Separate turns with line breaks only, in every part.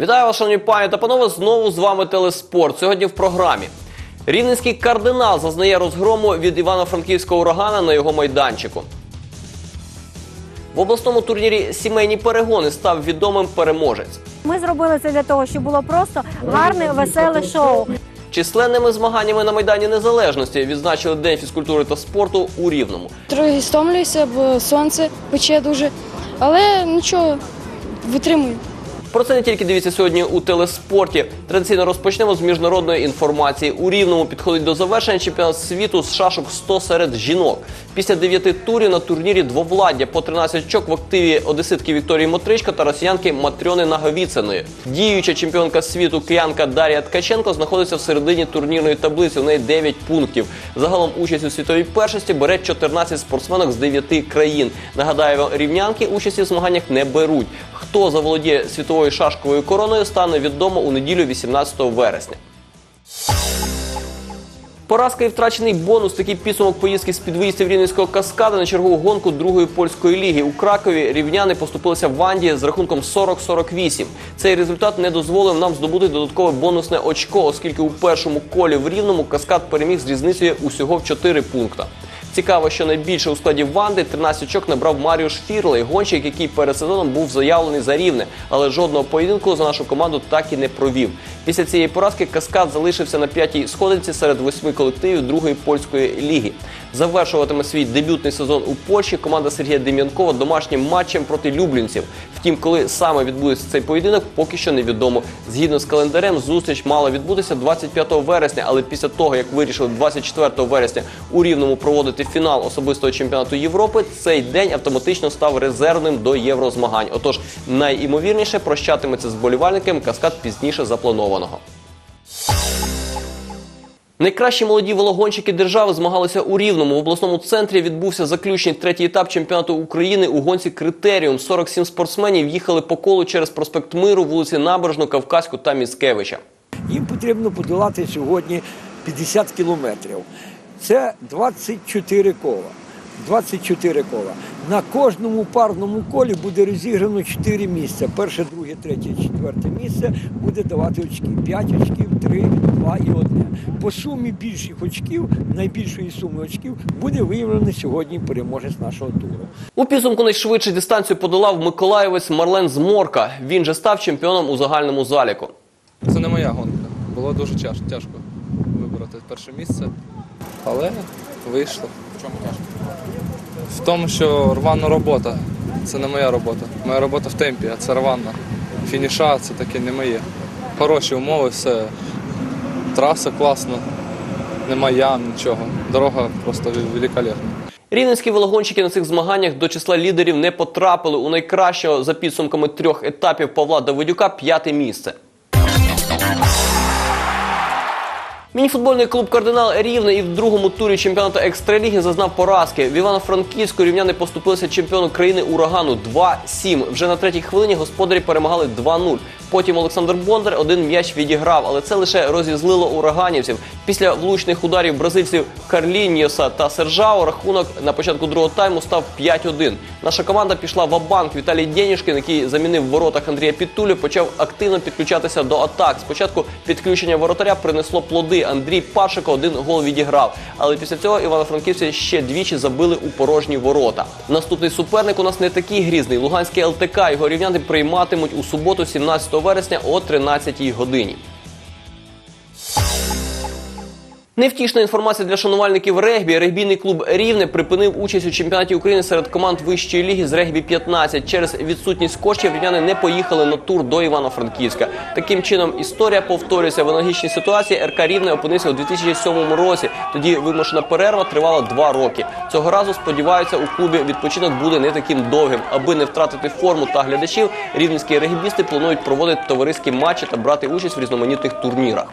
Вітаю вас, шановні пані та панове. Знову з вами Телеспорт. Сьогодні в програмі. Рівненський кардинал зазнає розгрому від Івано-Франківського урагана на його майданчику. В обласному турнірі сімейні перегони став відомим переможець.
Ми зробили це для того, щоб було просто гарне, веселе шоу.
Численними змаганнями на майдані незалежності відзначили День фізкультури та спорту у Рівному.
Трохи стомлююся, бо сонце пече дуже, але нічого, витримую.
Про це не тільки дивіться сьогодні у телеспорті. Традиційно розпочнемо з міжнародної інформації. У рівному підходить до завершення чемпіонат світу з шашок 100 серед жінок. Після дев'яти турів на турнірі двовладдя по 13 очок в активі одеситки Вікторії Мотричка та росіянки Матрьони Наговіциної. Діюча чемпіонка світу киянка Дар'я Ткаченко знаходиться в середині турнірної таблиці. У неї 9 пунктів. Загалом участь у світовій першості бере 14 спортсменок з 9 країн. Нагадаю, рівнянки участі в змаганнях не беруть. Хто заволодіє світовою шашковою короною, стане відомо у неділю 18 вересня. Поразка і втрачений бонус. Такий підсумок поїздки з підвиїздів Рівненського каскада на чергову гонку другої польської ліги. У Кракові рівняни поступилися в Ванді з рахунком 40-48. Цей результат не дозволив нам здобути додаткове бонусне очко, оскільки у першому колі в Рівному каскад переміг з різницею усього в 4 пункта. Цікаво, що найбільше у складі Ванди 13 очок набрав Маріуш Фірлей, гонщик, який перед сезоном був заявлений за рівне, але жодного поєдинку за нашу команду так і не провів. Після цієї поразки Каскад залишився на п'ятій сходинці серед восьми колективів другої польської ліги. Завершуватиме свій дебютний сезон у Польщі команда Сергія Дем'янкова домашнім матчем проти люблінців. Втім, коли саме відбудеться цей поєдинок, поки що невідомо. Згідно з календарем, зустріч мала відбутися 25 вересня, але після того, як вирішили 24 вересня у Рівному проводити фінал особистого чемпіонату Європи, цей день автоматично став резервним до єврозмагань. Отож, найімовірніше прощатиметься з болівальниками каскад пізніше запланованого. Найкращі молоді велогонщики держави змагалися у Рівному. В обласному центрі відбувся заключний третій етап чемпіонату України у гонці Критеріум. 47 спортсменів їхали по колу через проспект Миру, вулиці Набережну, Кавказьку та Міскевича.
Їм потрібно подолати сьогодні 50 кілометрів. Це 24 кола. 24 кола. На кожному парному колі буде розіграно 4 місця. Перше, друге, третє, четверте місце буде давати очки. 5 очків, 3, 2 і 1. По сумі більших очків, найбільшої суми очків, буде виявлено сьогодні переможець нашого туру.
У підсумку найшвидше дистанцію подолав миколаївець Марлен Зморка. Він же став чемпіоном у загальному заліку.
Це не моя гонка. Було дуже тяж- тяжко вибрати перше місце, але вийшло. В чому тяжко? В тому, що рвана робота. Це не моя робота. Моя робота в темпі, а це рвана. Фініша це таке не моє. Хороші умови, все. Траса класна, нема ям, нічого. Дорога просто великолепна.
Рівненські велогонщики на цих змаганнях до числа лідерів не потрапили. У найкращого за підсумками трьох етапів Павла Давидюка п'яте місце. Мініфутбольний клуб Кардинал Рівне і в другому турі чемпіонату екстраліги зазнав поразки. В Івано-Франківську рівняни поступилися чемпіону країни урагану 2-7. Вже на третій хвилині господарі перемагали 2-0. Потім Олександр Бондар один м'яч відіграв, але це лише розізлило ураганівців. Після влучних ударів бразильців Карліньоса та Сержао рахунок на початку другого тайму став 5-1. Наша команда пішла в банк Віталій Денішкін, який замінив в воротах Андрія Підтулю, почав активно підключатися до атак. Спочатку підключення воротаря принесло плоди. Андрій Пашико один гол відіграв. Але після цього івано-франківці ще двічі забили у порожні ворота. Наступний суперник у нас не такий грізний. Луганський ЛТК. Його рівняни прийматимуть у суботу, 17 вересня о 13 годині. Невтішна інформація для шанувальників регбі. Регбійний клуб Рівне припинив участь у чемпіонаті України серед команд вищої ліги з регбі 15 Через відсутність коштів рівняни не поїхали на тур до Івано-Франківська. Таким чином, історія повторюється в аналогічній ситуації. РК Рівне опинився у 2007 році. Тоді вимушена перерва тривала два роки. Цього разу сподіваються, у клубі відпочинок буде не таким довгим. Аби не втратити форму та глядачів, рівненські регбісти планують проводити товариські матчі та брати участь в різноманітних турнірах.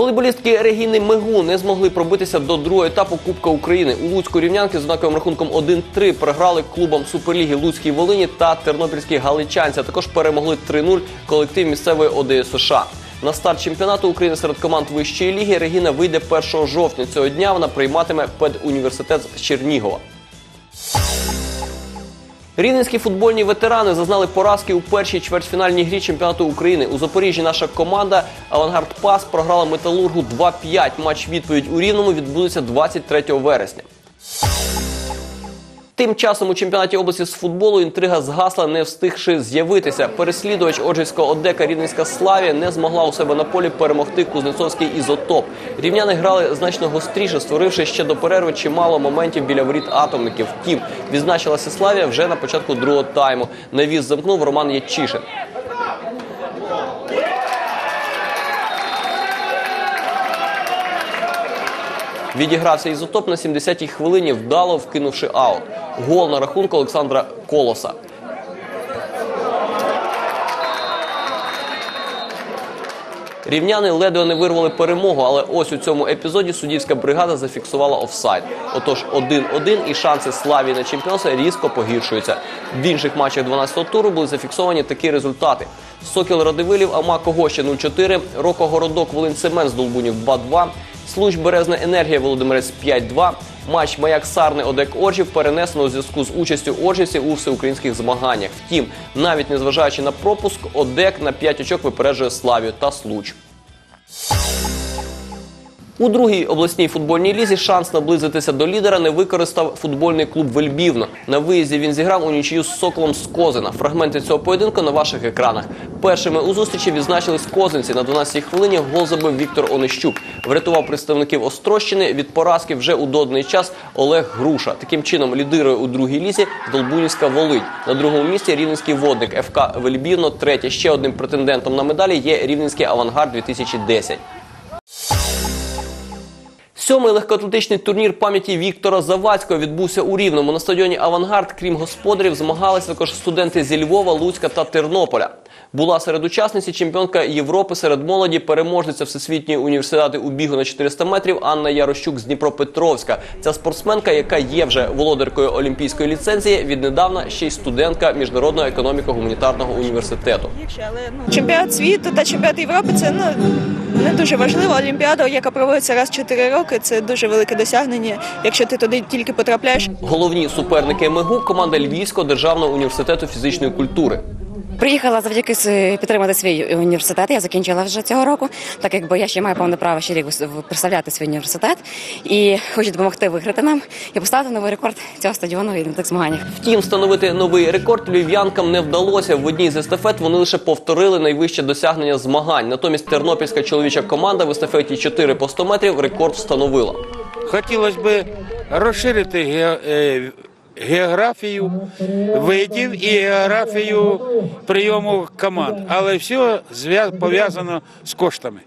Волейболістки Регіни Мегу не змогли пробитися до другого етапу Кубка України. У Луцьку рівнянки з знаковим рахунком 1-3 програли клубам Суперліги Луцькій Волині та Тернопільській Галичанці. Також перемогли 3-0 колектив місцевої ОДС США. На старт чемпіонату України серед команд вищої ліги Регіна вийде 1 жовтня. Цього дня вона прийматиме педуніверситет з Чернігова. Рівненські футбольні ветерани зазнали поразки у першій чвертьфінальній грі чемпіонату України. У Запоріжжі наша команда Авангард Пас програла металургу 2-5. Матч відповідь у Рівному відбудеться 23 вересня. Тим часом у чемпіонаті області з футболу інтрига згасла, не встигши з'явитися. Переслідувач Оджицького Одека Рівненська Славія не змогла у себе на полі перемогти Кузнецовський ізотоп. Рівняни грали значно гостріше, створивши ще до перерви чимало моментів біля воріт атомників. Втім, відзначилася Славія вже на початку другого тайму. Навіс замкнув Роман Ячишин. Відігрався ізотоп на 70-й хвилині, вдало вкинувши аут. Гол на рахунку Олександра Колоса. Рівняни ледве не вирвали перемогу, але ось у цьому епізоді суддівська бригада зафіксувала офсайд. Отож, 1-1 і шанси Славії на чемпіонство різко погіршуються. В інших матчах 12-го туру були зафіксовані такі результати: Сокіл Радивилів, Амако Гоща 0-4, Роко Городок, Волинь Цемент з Долбунів 2-2, Случ Березна енергія Володимирець 5-2. Матч Маяк Сарни Одек Оржів перенесено у зв'язку з участю оржівців у всеукраїнських змаганнях. Втім, навіть незважаючи на пропуск, Одек на 5 очок випереджує Славію та Случ. У другій обласній футбольній лізі шанс наблизитися до лідера не використав футбольний клуб Вельбівно. На виїзді він зіграв у нічию з Соколом з Козина. Фрагменти цього поєдинку на ваших екранах. Першими у зустрічі відзначились козинці. На 12-й хвилині гол забив Віктор Онищук. Врятував представників Острощини від поразки вже у доданий час Олег Груша. Таким чином лідирує у другій лізі Долбунівська Волинь. На другому місці рівненський водник ФК Вельбівно. Третє ще одним претендентом на медалі є рівненський авангард 2010. Сьомий легкоатлетичний турнір пам'яті Віктора Завадського відбувся у Рівному. На стадіоні Авангард, крім господарів, змагалися також студенти зі Львова, Луцька та Тернополя. Була серед учасниць чемпіонка Європи серед молоді, переможниця Всесвітньої університети у бігу на 400 метрів Анна Ярощук з Дніпропетровська. Ця спортсменка, яка є вже володаркою олімпійської ліцензії, віднедавна ще й студентка міжнародного економіко-гуманітарного університету.
Чемпіонат світу та чемпіонат Європи це ну не дуже важливо. Олімпіада, яка проводиться раз 4 роки, це дуже велике досягнення. Якщо ти туди тільки потрапляєш,
Головні суперники МИГУ – команда Львівського державного університету фізичної культури.
Приїхала завдяки с- підтримати свій університет. Я закінчила вже цього року, так якби я ще маю повне право ще рік представляти свій університет і хочу допомогти виграти нам і поставити новий рекорд цього стадіону і на тих змаганнях.
Втім, встановити новий рекорд львів'янкам не вдалося. В одній з естафет вони лише повторили найвище досягнення змагань. Натомість тернопільська чоловіча команда в естафеті 4 по 100 метрів рекорд встановила.
Хотілося б розширити е, географію видів і географію прийому команд, але все пов'язано з коштами.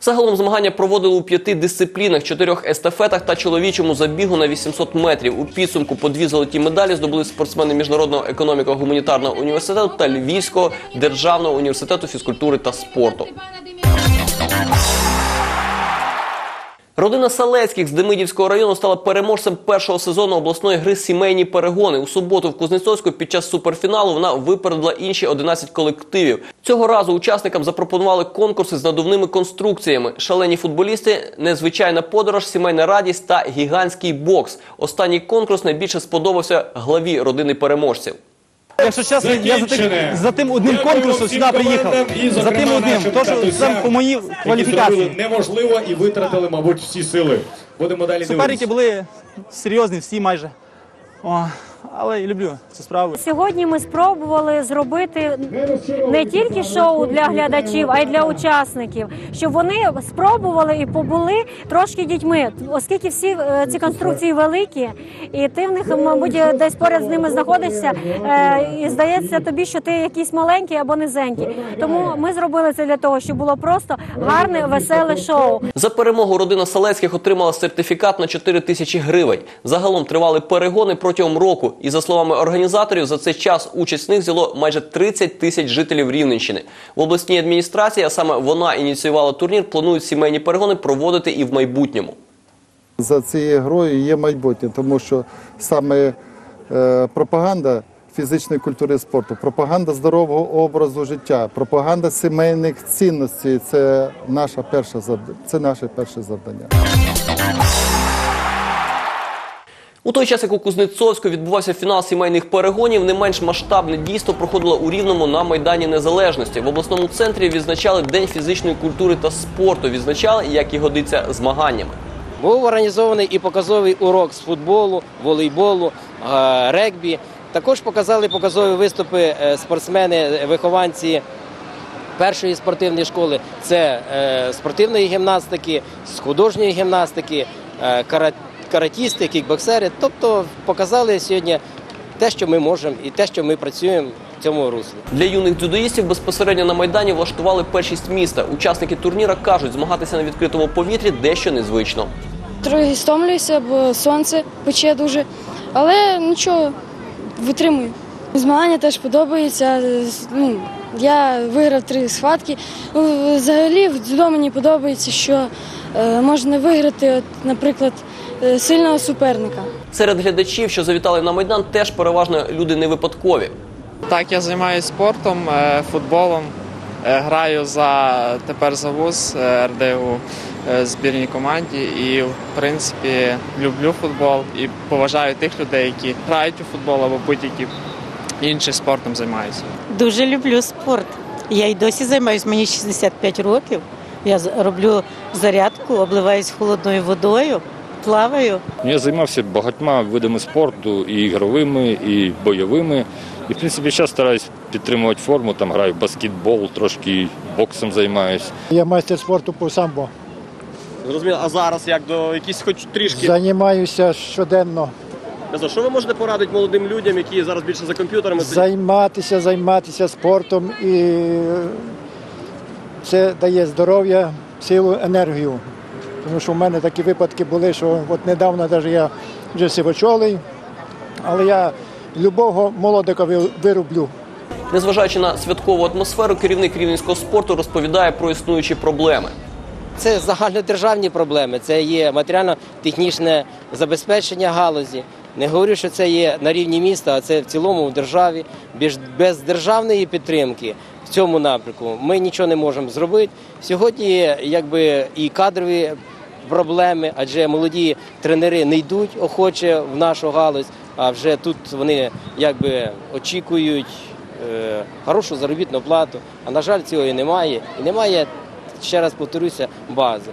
Загалом змагання проводили у п'яти дисциплінах, чотирьох естафетах та чоловічому забігу на 800 метрів. У підсумку по дві золоті медалі здобули спортсмени міжнародного економіко-гуманітарного університету та Львівського державного університету фізкультури та спорту. Родина Салецьких з Демидівського району стала переможцем першого сезону обласної гри Сімейні перегони. У суботу в Кузнецовську під час суперфіналу вона випередила інші 11 колективів. Цього разу учасникам запропонували конкурси з надувними конструкціями. Шалені футболісти, незвичайна подорож, сімейна радість та гігантський бокс. Останній конкурс найбільше сподобався главі родини переможців.
Якщо чесно, я за тим, за тим одним конкурсом сюди приїхав. За тим одним. то що це по моїй кваліфікації.
неможливо і витратили, мабуть, всі сили. Будемо далі
Суперники
дивитися.
були серйозні, всі майже. О, але я люблю цю справу.
Сьогодні ми спробували зробити не тільки шоу для глядачів, а й для учасників, щоб вони спробували і побули трошки дітьми, оскільки всі е, ці конструкції великі, і ти в них, мабуть, десь поряд з ними знаходишся, е, і здається тобі, що ти якийсь маленький або низенький. Тому ми зробили це для того, щоб було просто гарне, веселе шоу.
За перемогу родина Салецьких отримала сертифікат на 4 тисячі гривень. Загалом тривали перегони протягом року. І за словами організаторів, за цей час участь в них взяло майже 30 тисяч жителів Рівненщини. В обласній адміністрації, а саме вона ініціювала турнір, планують сімейні перегони проводити і в майбутньому.
за цією грою є майбутнє, тому що саме е, пропаганда фізичної культури і спорту, пропаганда здорового образу життя, пропаганда сімейних цінностей це наша перша завд- це наше перше завдання.
У той час, як у Кузнецовську відбувався фінал сімейних перегонів, не менш масштабне дійство проходило у Рівному на Майдані Незалежності. В обласному центрі відзначали День фізичної культури та спорту. Відзначали, як і годиться, змаганнями.
Був організований і показовий урок з футболу, волейболу, е, регбі. Також показали показові виступи е, спортсмени, вихованці першої спортивної школи. Це е, спортивної гімнастики, з художньої гімнастики, е, кара- каратісти, кікбоксери. Тобто показали сьогодні те, що ми можемо, і те, що ми працюємо в цьому руслі.
Для юних дзюдоїстів безпосередньо на майдані влаштували першість міста. Учасники турніра кажуть, змагатися на відкритому повітрі дещо незвично.
Трохи стомлююся, бо сонце пече дуже, але нічого, витримую. Змагання теж подобаються. Ну, я виграв три схватки. Ну, Взагалі в дзюдо мені подобається, що е, можна виграти, от, наприклад, сильного суперника.
Серед глядачів, що завітали на майдан, теж переважно люди не випадкові.
Так, я займаюся спортом, е, футболом. Е, Граю за тепер за вуз е, РДУ е, збірній команді і, в принципі, люблю футбол і поважаю тих людей, які грають у футбол або будь-яким іншим спортом займаються.
Дуже люблю спорт. Я й досі займаюся, мені 65 років. Я з- роблю зарядку, обливаюсь холодною водою, плаваю.
Я займався багатьма видами спорту, і ігровими, і бойовими. І, в принципі, зараз стараюсь підтримувати форму, там граю в баскетбол, трошки боксом займаюся.
Я майстер спорту по самбо.
Зрозуміло, а зараз як до якісь хоч трішки.
Займаюся щоденно.
За що ви можете порадити молодим людям, які зараз більше за комп'ютерами?
Займатися, займатися спортом і це дає здоров'я, силу, енергію. Тому що в мене такі випадки були, що от недавно навіть я вже сивочолий, але я любого молодика вироблю. вирублю.
Незважаючи на святкову атмосферу, керівник рівненського спорту розповідає про існуючі проблеми.
Це загальнодержавні проблеми, це є матеріально-технічне забезпечення галузі. Не говорю, що це є на рівні міста, а це в цілому в державі. Без, державної підтримки в цьому напрямку ми нічого не можемо зробити. Сьогодні якби і кадрові проблеми, адже молоді тренери не йдуть охоче в нашу галузь, а вже тут вони якби очікують е, хорошу заробітну плату. А на жаль, цього і немає. І немає, ще раз повторюся, бази.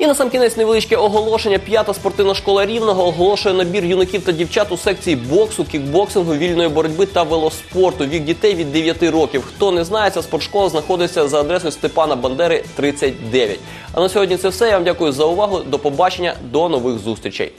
І на сам кінець невеличке оголошення. П'ята спортивна школа рівного оголошує набір юнаків та дівчат у секції боксу, кікбоксингу, вільної боротьби та велоспорту. Вік дітей від 9 років. Хто не знає, ця спортшкола знаходиться за адресою Степана Бандери 39. А на сьогодні це все. Я вам дякую за увагу. До побачення, до нових зустрічей.